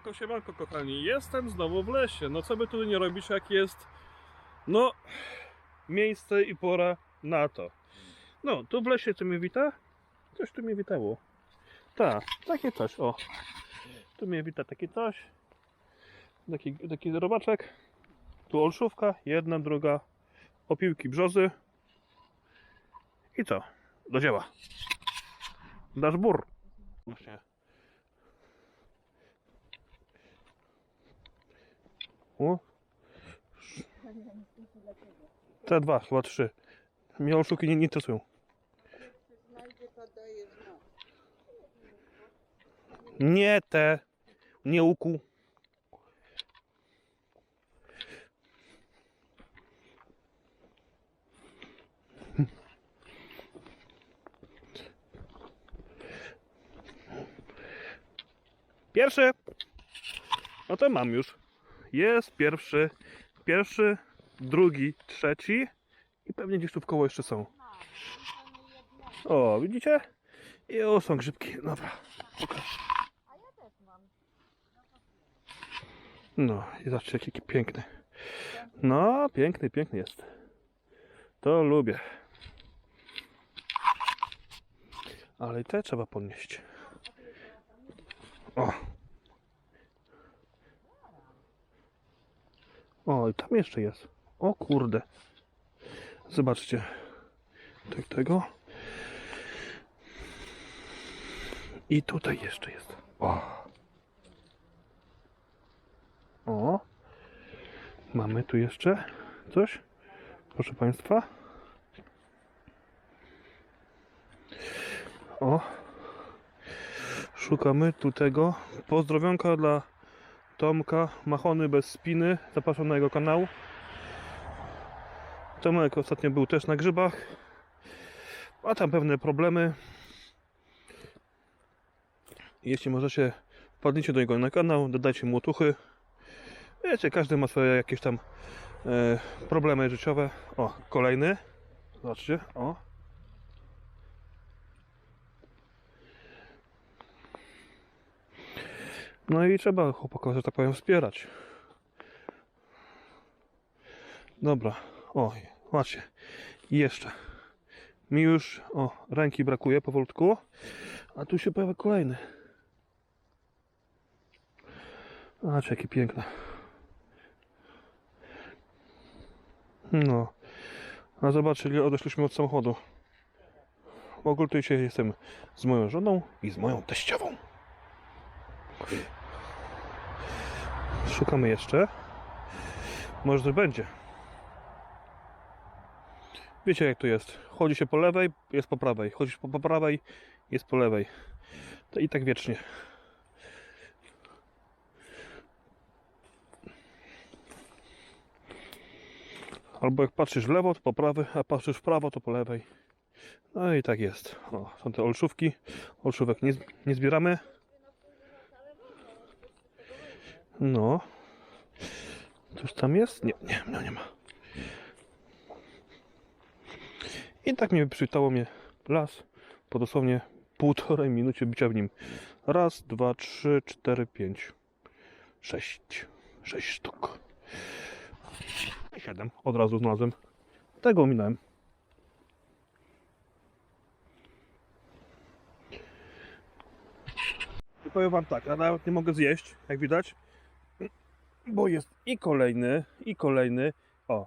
Siemanko, siemanko kochani, jestem znowu w lesie. No co by tu nie robić, jak jest, no, miejsce i pora na to. No, tu w lesie co mnie wita? Coś tu mnie witało. Tak, takie coś, o. Tu mnie wita takie coś. Taki, taki robaczek. Tu olszówka, jedna, druga. Opiłki brzozy. I co? Do dzieła. Dasz bur. Właśnie. O. Te dwa, chyba trzy. Mnie oszuki nie, nie interesują. Nie te. Nie łuku. Pierwszy. No to mam już. Jest pierwszy. Pierwszy, drugi, trzeci. I pewnie gdzieś tu w koło jeszcze są. O, widzicie? I o, są grzybki. Dobra. A ja też mam. No i zobaczcie jaki piękny. No, piękny, piękny jest. To lubię. Ale i te trzeba podnieść. O. O, i tam jeszcze jest. O kurde. Zobaczcie. Tak tego. I tutaj jeszcze jest. O. O. Mamy tu jeszcze coś. Proszę Państwa. O. Szukamy tu tego. Pozdrowionka dla Tomka Machony bez spiny. Zapraszam na jego kanał. Tomek ostatnio był też na grzybach. Ma tam pewne problemy. Jeśli możecie, wpadnijcie do niego na kanał, dodajcie mu otuchy. Wiecie, każdy ma swoje jakieś tam e, problemy życiowe. O, kolejny. Zobaczcie, o. No i trzeba chłopaków, że tak powiem, wspierać. Dobra, o, macie. I jeszcze. Mi już, o, ręki brakuje powolutku. A tu się pojawia kolejny. Zobaczcie, jakie piękne. No. A zobaczcie, ile odeszliśmy od samochodu. W ogóle tu dzisiaj jestem z moją żoną i z moją teściową. Szukamy jeszcze. Może to będzie. Wiecie jak to jest. Chodzi się po lewej, jest po prawej. Chodzi się po, po prawej, jest po lewej. I tak wiecznie. Albo jak patrzysz w lewo, to po prawej, a patrzysz w prawo, to po lewej. No i tak jest. O, są te olszówki. Olszówek nie, nie zbieramy. No. Coś tam jest? Nie, nie, no nie ma. I tak mnie przywitało mnie las po dosłownie półtorej minucie bycia w nim. Raz, dwa, trzy, cztery, pięć, sześć. Sześć sztuk. Siedem. Od razu znalazłem. Tego ominąłem. I powiem wam tak, a nawet nie mogę zjeść, jak widać. Bo jest i kolejny, i kolejny. O,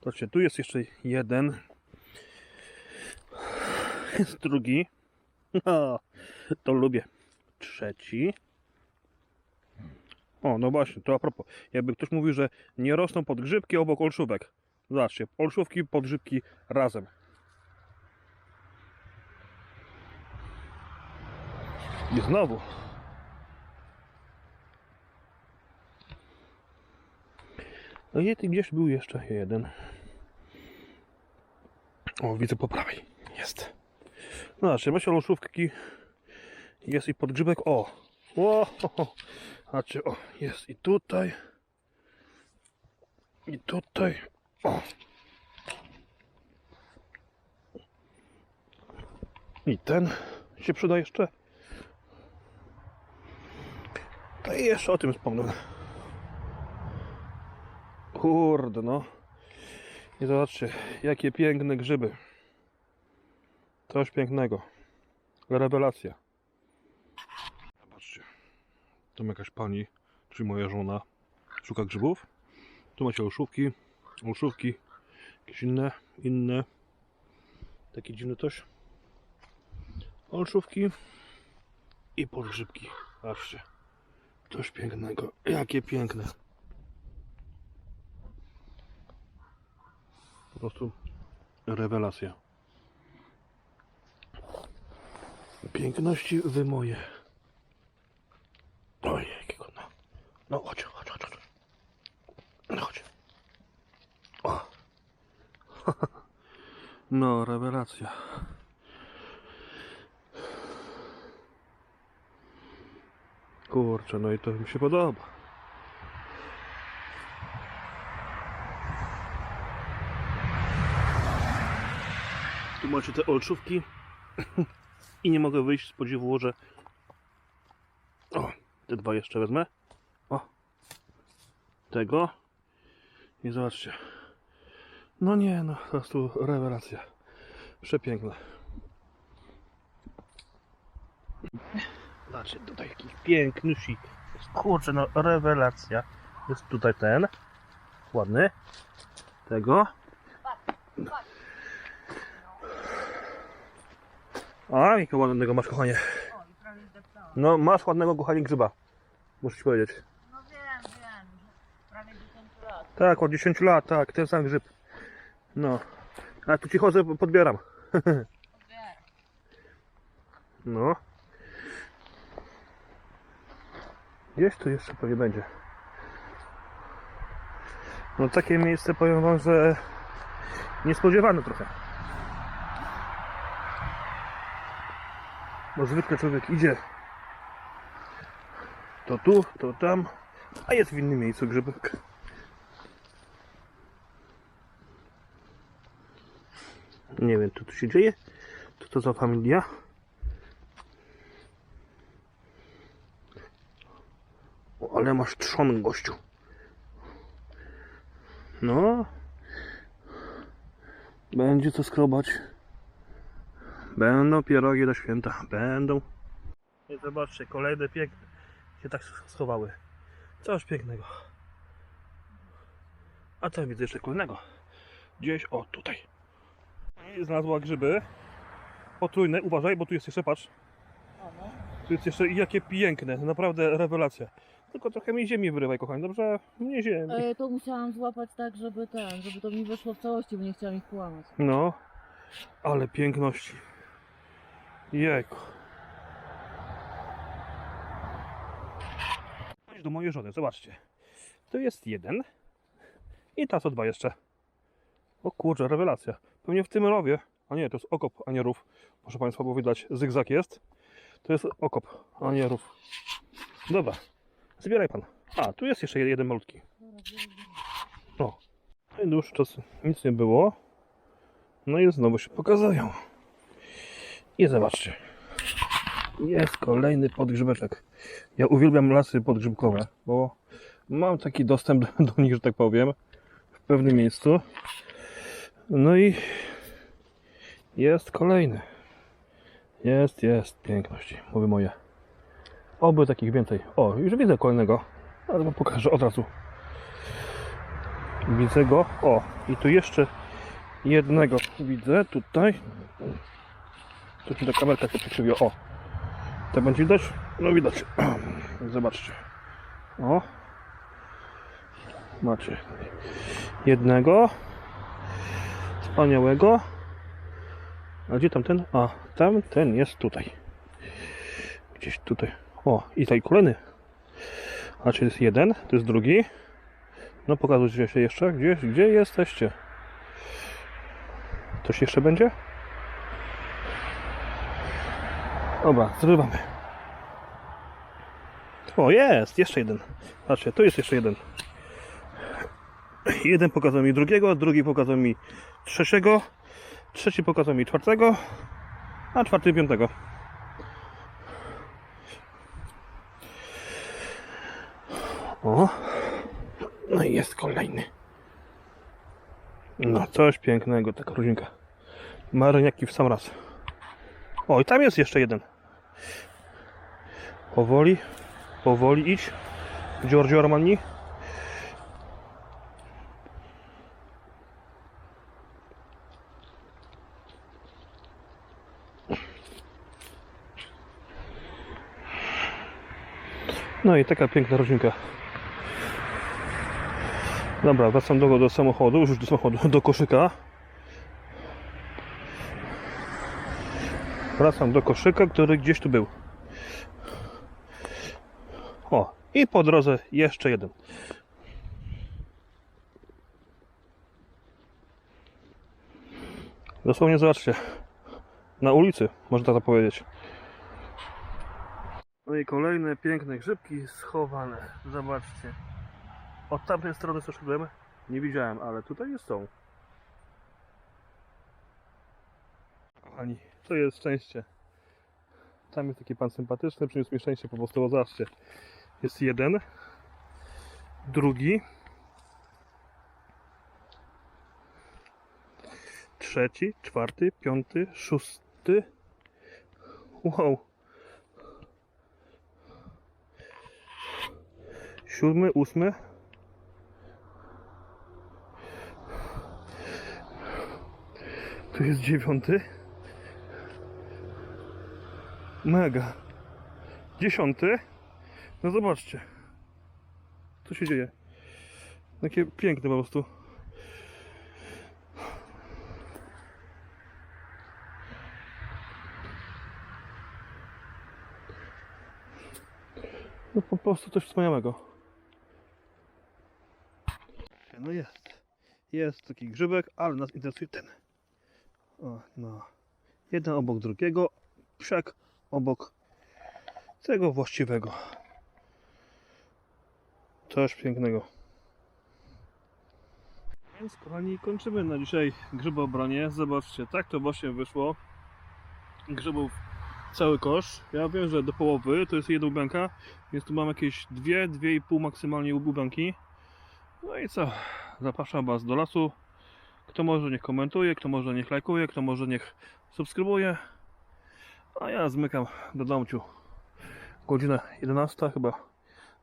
zobaczcie, tu jest jeszcze jeden. Jest drugi. O, to lubię. Trzeci. O, no właśnie, to a propos. Jakby ktoś mówił, że nie rosną podgrzybki obok olszówek. Zobaczcie, olszówki, podgrzybki razem. I znowu. No i ty gdzieś był jeszcze jeden. O, widzę po prawej. Jest. No zobaczcie, macie olszówki. Jest i podgrzybek. O! O! Znaczy, o, jest i tutaj. I tutaj. O! I ten się przyda jeszcze. To jeszcze o tym wspomnę. Kurde, no. I zobaczcie, jakie piękne grzyby. Coś pięknego. Rewelacja. Zobaczcie. Tam jakaś pani, czyli moja żona, szuka grzybów. Tu macie olszówki, olszówki, jakieś inne, inne. Takie dziwne coś. Olszówki i podgrzybki. Patrzcie. Coś pięknego. Jakie piękne. Po prostu rewelacja. Piękności wy moje. Oj, jakiego no. No chodź, chodź, chodź, chodź. No chodź. O. No, rewelacja. Kurczę, no i to mi się podoba. Macie te olszówki i nie mogę wyjść z podziwu, że o, te dwa jeszcze wezmę. O, tego i zobaczcie. No nie, no po prostu rewelacja. Przepiękne. Zobaczcie, tutaj jakiś piękny sik. Kurczę, no rewelacja. Jest tutaj ten. Ładny. Tego. A, jakiego ładnego masz, kochanie. No, masz ładnego, kochanie, grzyba. Muszę ci powiedzieć. No wiem, wiem. Prawie 10 lat. Tak, od 10 lat, tak, ten sam grzyb. No. A tu ci chodzę, podbieram. No. Gdzieś tu jeszcze pewnie będzie. No takie miejsce powiem wam, że niespodziewane trochę. Bo zwykle człowiek idzie to tu, to tam, a jest w innym miejscu grzybek. Nie wiem, co tu się dzieje. Co to za familia? O, ale masz trzon, gościu. No. Będzie co skrobać. Będą pierogi do święta. Będą. I zobaczcie, kolejne piękne się tak schowały. Coś pięknego. A co widzę jeszcze kolejnego? Gdzieś, o tutaj. I znalazła grzyby. Potrójne, uważaj, bo tu jest jeszcze, patrz. Tu jest jeszcze, jakie piękne, naprawdę rewelacja. Tylko trochę mi ziemi wyrywaj, kochani, dobrze? Nie ziemi. E, to musiałam złapać tak, żeby ten, żeby to mi weszło w całości, bo nie chciałam ich połamać. No, ale piękności. Jejku. Do mojej żony, zobaczcie. Tu jest jeden. I ta co dwa jeszcze. O kurczę, rewelacja. Pewnie w tym rowie. A nie, to jest okop, a nie rów. Proszę Państwa, bo widać, zygzak jest. To jest okop, a nie rów. Dobra, zbieraj Pan. A, tu jest jeszcze jeden malutki. No i dłuższy czas nic nie było. No i znowu się pokazują. I zobaczcie. Jest kolejny podgrzybeczek. Ja uwielbiam lasy podgrzybkowe, bo mam taki dostęp do, nich, że tak powiem, w pewnym miejscu. No i jest kolejny. Jest, jest. Piękności. Mówię moje. Oby takich więcej. O, już widzę kolejnego. Ale pokażę od razu. Widzę go. O, i tu jeszcze jednego widzę tutaj. Tu ci ta kamerka się przykrzywiła. O, to będzie widać? No widać. Zobaczcie. O. Macie jednego wspaniałego. A gdzie tamten? A, tamten jest tutaj. Gdzieś tutaj. O, i tutaj kolejny. A czy jest jeden? To jest drugi. No pokazujcie się jeszcze. Gdzie, gdzie jesteście? Coś jeszcze będzie? Dobra, zrywamy. O, jest! Jeszcze jeden. Patrzcie, tu jest jeszcze jeden. Jeden pokazał mi drugiego, drugi pokazał mi trzeciego, trzeci pokazał mi czwartego, a czwarty piątego. O. No i jest kolejny. No, coś pięknego, taka rodzinka. Mareniaki w sam raz. O, i tam jest jeszcze jeden. Powoli, powoli idź. Giorgio Armani. No i taka piękna rodzinka. Dobra, wracam do, do samochodu, już do samochodu, do koszyka. Wracam do koszyka, który gdzieś tu był. O, i po drodze jeszcze jeden. Dosłownie zobaczcie. Na ulicy, można tak powiedzieć. No i kolejne piękne grzybki schowane. Zobaczcie. Od tamtej strony co szedłem? Nie widziałem, ale tutaj jest są. Kochani, to jest szczęście. Tam jest taki pan sympatyczny, przyniósł mi szczęście po prostu, zobaczcie. Jest jeden, drugi, trzeci, czwarty, piąty, szósty. Wow. Siódmy, ósmy. Tu jest dziewiąty. Mega. Dziesiąty. No zobaczcie. Co się dzieje? Takie piękne po prostu. No po prostu coś wspaniałego. No jest. Jest taki grzybek, ale nas interesuje ten. O, no. Jeden obok drugiego. Psiak obok tego właściwego. Coś pięknego. Więc kochani, kończymy na dzisiaj grzybobronie. Zobaczcie, tak to właśnie wyszło. Grzybów cały kosz. Ja wiem, że do połowy to jest jedna łubęka, więc tu mam jakieś dwie, dwie i pół maksymalnie łubęki. No i co? Zapraszam Was do lasu. Kto może niech komentuje, kto może niech lajkuje, kto może niech subskrybuje. A ja zmykam do domciu. Godzina 11 chyba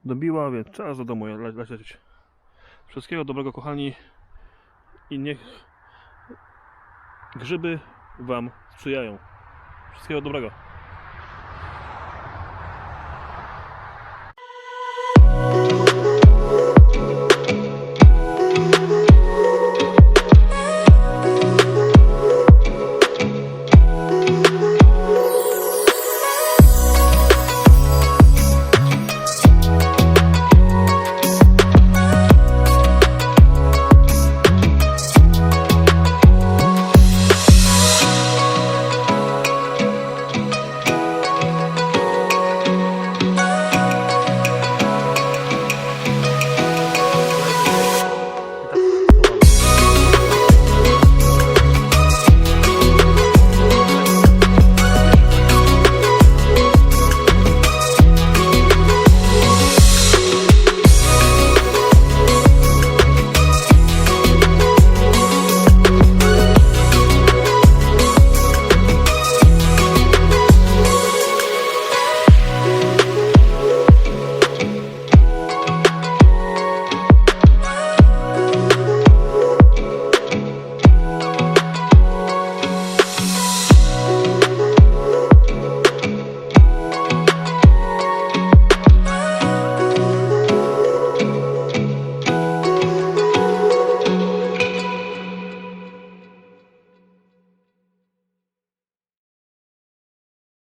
dobiła, więc czas do domu le- lecieć. Wszystkiego dobrego kochani i niech grzyby Wam sprzyjają. Wszystkiego dobrego.